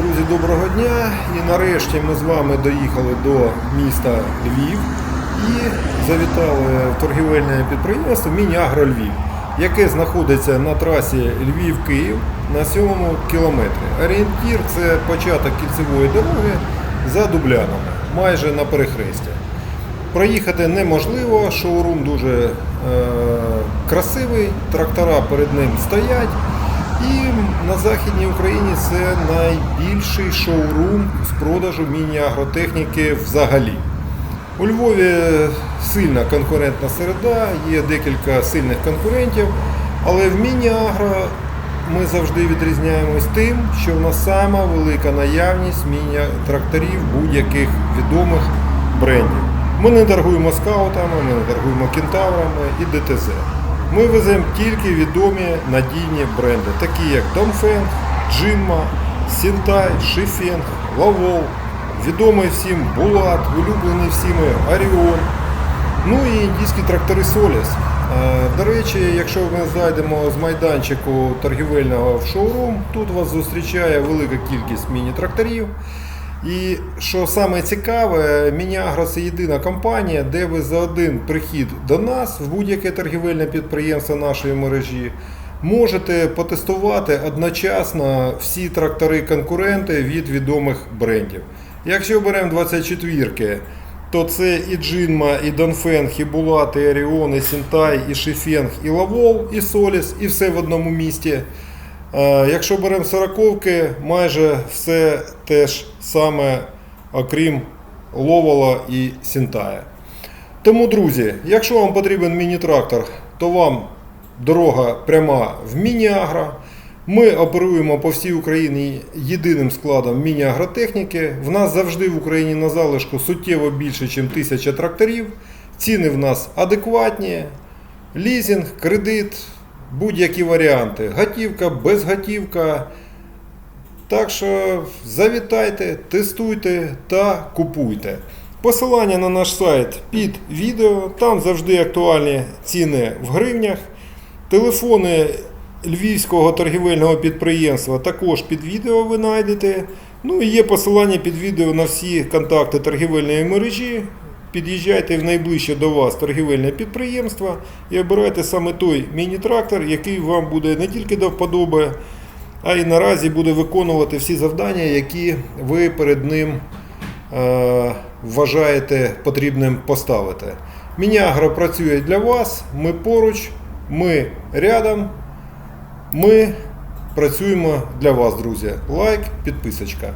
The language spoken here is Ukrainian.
Друзі, доброго дня! І нарешті ми з вами доїхали до міста Львів і завітали в торгівельне підприємство Міні-Агро Львів, яке знаходиться на трасі Львів-Київ на 7 кілометрі. Орієнтір це початок кільцевої дороги за дублянами, майже на перехресті. Проїхати неможливо, шоурум дуже е, красивий, трактора перед ним стоять. На Західній Україні це найбільший шоурум з продажу міні-агротехніки взагалі. У Львові сильна конкурентна середа, є декілька сильних конкурентів, але в міні-агро ми завжди відрізняємось тим, що в нас сама велика наявність міні-тракторів будь-яких відомих брендів. Ми не торгуємо скаутами, ми не торгуємо кентаврами і ДТЗ. Ми веземо тільки відомі надійні бренди, такі як Донфенг, Джинма, Сінтай, Шифенг, Лавол, відомий всім Булат, улюблений всіми Аріон. Ну і індійські трактори Соліс. Е, До речі, якщо ми зайдемо з майданчику торгівельного в шоурум, тут вас зустрічає велика кількість міні-тракторів. І що саме цікаве, Мініагро це єдина компанія, де ви за один прихід до нас в будь-яке торгівельне підприємство нашої мережі можете потестувати одночасно всі трактори-конкуренти від відомих брендів. Якщо беремо 24-ки, то це і Джинма, і Донфенг, і Булат, і Оріон, і Сінтай, і Шифенг, і Лавол, і Соліс, і все в одному місті. Е, Якщо беремо сороковки, майже все те ж саме, окрім Ловола і Сінтая. Тому, друзі, якщо вам потрібен міні-трактор, то вам дорога пряма в Міні-Агро. Ми оперуємо по всій Україні єдиним складом міні-агротехніки. В нас завжди в Україні на залишку суттєво більше, ніж тисяча тракторів. Ціни в нас адекватні. Лізинг, кредит, будь-які варіанти. Готівка, безготівка. Так що завітайте, тестуйте та купуйте. Посилання на наш сайт під відео. Там завжди актуальні ціни в гривнях. Телефони Львівського торгівельного підприємства також під відео ви знайдете. Ну і є посилання під відео на всі контакти торгівельної мережі. Під'їжджайте в найближче до вас торгівельне підприємство і обирайте саме той міні-трактор, який вам буде не тільки до вподоби, а й наразі буде виконувати всі завдання, які ви перед ним е, вважаєте потрібним поставити. Мініагро працює для вас, ми поруч, ми рядом, ми працюємо для вас, друзі. Лайк, підписочка.